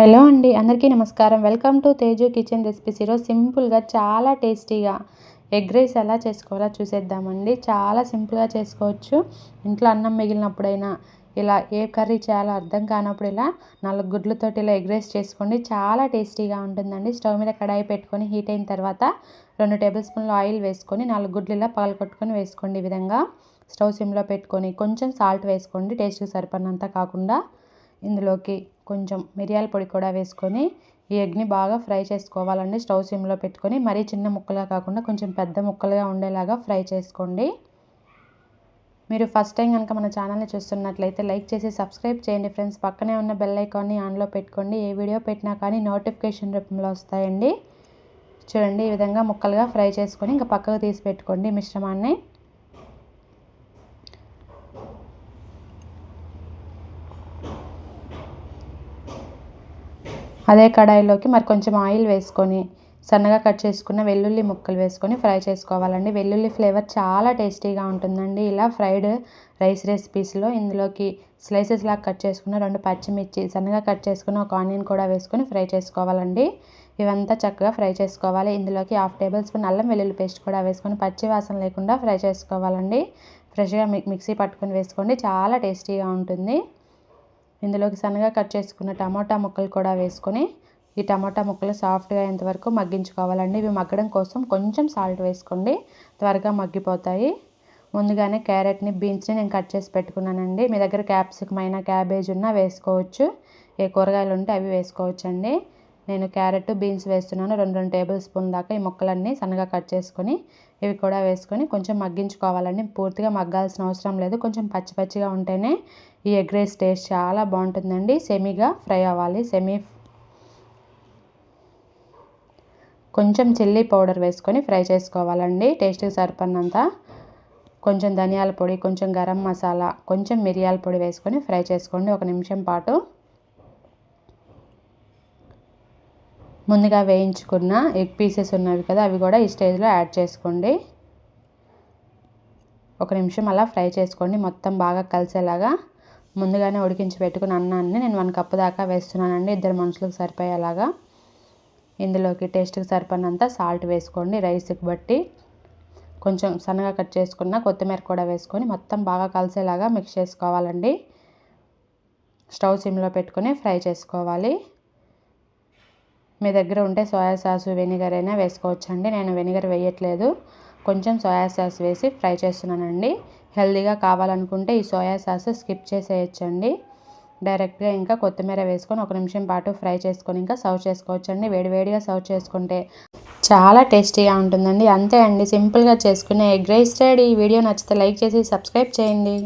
Hello అండి అందరికీ నమస్కారం. Welcome to Teju kitchen recipes. ఈరోజు సింపుల్గా చాలా టేస్టీగా ఎగ్ రైస్ ఎలా చేసుకోవాలో చూసేద్దామండి. చాలా సింపుల్గా చేసుకోవచ్చు. ఇంట్లో అన్నం మిగిలినప్పుడైనా ఇలా ఏ కర్రీ చేయాలో అర్థం కానప్పుడు ఇలా నాలుగు గుడ్లతోటి ఇలా ఎగ్ రైస్ చేసుకోండి. చాలా టేస్టీగా ఉంటుందండి. స్టవ్ మీద కడాయి పెట్టుకొని హీట్ అయిన తర్వాత రెండు టేబుల్ స్పూన్లు ఆయిల్ వేసుకొని నాలుగు గుడ్లు ఇలా కొట్టుకొని వేసుకోండి ఈ విధంగా. స్టవ్ సిమ్లో పెట్టుకొని కొంచెం సాల్ట్ వేసుకోండి. టేస్ట్కి సరిపడినంత కాకుండా ఇందులోకి కొంచెం మిరియాల పొడి కూడా వేసుకొని ఈ ఎగ్ని బాగా ఫ్రై చేసుకోవాలండి. స్టవ్ సిమ్లో పెట్టుకొని మరీ చిన్న ముక్కలుగా కాకుండా కొంచెం పెద్ద ముక్కలుగా ఉండేలాగా ఫ్రై చేసుకోండి. మీరు ఫస్ట్ టైం కనుక మన ఛానల్ని చూస్తున్నట్లయితే లైక్ చేసి సబ్స్క్రైబ్ చేయండి ఫ్రెండ్స్. పక్కనే ఉన్న బెల్ ఐకాన్ని ఆన్లో పెట్టుకోండి. ఏ వీడియో పెట్టినా కానీ నోటిఫికేషన్ రూపంలో వస్తాయండి. చూడండి ఈ విధంగా ముక్కలుగా ఫ్రై చేసుకొని ఇంకా పక్కకు తీసి పెట్టుకోండి మిశ్రమాన్ని. అదే కడాయిలోకి మరి కొంచెం ఆయిల్ వేసుకొని సన్నగా కట్ చేసుకున్న వెల్లుల్లి ముక్కలు వేసుకొని ఫ్రై చేసుకోవాలండి. వెల్లుల్లి ఫ్లేవర్ చాలా టేస్టీగా ఉంటుందండి. ఇలా ఫ్రైడ్ రైస్ రెసిపీస్లో ఇందులోకి స్లైసెస్ లాగా కట్ చేసుకున్న రెండు పచ్చిమిర్చి సన్నగా కట్ చేసుకున్న ఒక ఆనియన్ కూడా వేసుకొని ఫ్రై చేసుకోవాలండి. ఇవంతా చక్కగా ఫ్రై చేసుకోవాలి. ఇందులోకి హాఫ్ టేబుల్ స్పూన్ అల్లం వెల్లుల్లి పేస్ట్ కూడా వేసుకొని పచ్చి వాసన లేకుండా ఫ్రై చేసుకోవాలండి. ఫ్రెష్గా మిక్సీ పట్టుకొని వేసుకోండి. చాలా టేస్టీగా ఉంటుంది. ఇందులోకి సన్నగా కట్ చేసుకున్న టమాటా ముక్కలు కూడా వేసుకొని ఈ టమాటా ముక్కలు సాఫ్ట్గా అయ్యేంతవరకు మగ్గించుకోవాలండి. ఇవి మగ్గడం కోసం కొంచెం సాల్ట్ వేసుకోండి. త్వరగా మగ్గిపోతాయి. ముందుగానే క్యారెట్ని బీన్స్ని నేను కట్ చేసి పెట్టుకున్నానండి. మీ దగ్గర క్యాప్సికమ్ అయినా క్యాబేజ్ ఉన్నా వేసుకోవచ్చు. ఏ కూరగాయలు ఉంటే అవి వేసుకోవచ్చండి. నేను క్యారెట్ బీన్స్ వేస్తున్నాను. రెండు రెండు టేబుల్ స్పూన్ దాకా ఈ ముక్కలన్నీ సన్నగా కట్ చేసుకొని ఇవి కూడా వేసుకొని కొంచెం మగ్గించుకోవాలండి. పూర్తిగా మగ్గాల్సిన అవసరం లేదు. కొంచెం పచ్చి పచ్చిగా ఉంటేనే ఈ ఎగ్ రైస్ టేస్ట్ చాలా బాగుంటుందండి. సెమీగా ఫ్రై అవ్వాలి. సెమీ కొంచెం చిల్లీ పౌడర్ వేసుకొని ఫ్రై చేసుకోవాలండి. టేస్ట్కి సరిపడినంత కొంచెం ధనియాల పొడి కొంచెం గరం మసాలా కొంచెం మిరియాల పొడి వేసుకొని ఫ్రై చేసుకోండి. ఒక నిమిషం పాటు ముందుగా వేయించుకున్న ఎగ్ పీసెస్ ఉన్నవి కదా అవి కూడా ఈ స్టేజ్లో యాడ్ చేసుకోండి. ఒక నిమిషం అలా ఫ్రై చేసుకోండి. మొత్తం బాగా కలిసేలాగా ముందుగానే ఉడికించి పెట్టుకున్న అన్నాన్ని నేను వన్ కప్పు దాకా వేస్తున్నానండి. ఇద్దరు మనుషులకు సరిపోయేలాగా. ఇందులోకి టేస్ట్కి సరిపడినంత సాల్ట్ వేసుకోండి రైస్కి బట్టి. కొంచెం సన్నగా కట్ చేసుకున్న కొత్తిమీర కూడా వేసుకొని మొత్తం బాగా కలిసేలాగా మిక్స్ చేసుకోవాలండి. స్టవ్ సిమ్లో పెట్టుకొని ఫ్రై చేసుకోవాలి. మీ దగ్గర ఉంటే సోయా సాస్ వెనిగర్ అయినా వేసుకోవచ్చండి. నేను వెనిగర్ వేయట్లేదు. కొంచెం సోయా సాస్ వేసి ఫ్రై చేస్తున్నానండి. హెల్దీగా కావాలనుకుంటే ఈ సోయా సాస్ స్కిప్ చేసేయచ్చండి. డైరెక్ట్గా ఇంకా కొత్తిమీర వేసుకొని ఒక నిమిషం పాటు ఫ్రై చేసుకొని ఇంకా సర్వ్ చేసుకోవచ్చండి. వేడివేడిగా సర్వ్ చేసుకుంటే చాలా టేస్టీగా ఉంటుందండి. అంతే అండి. సింపుల్గా చేసుకునే ఎగ్ రైస్ రెడీ. ఈ వీడియో నచ్చితే లైక్ చేసి సబ్స్క్రైబ్ చేయండి.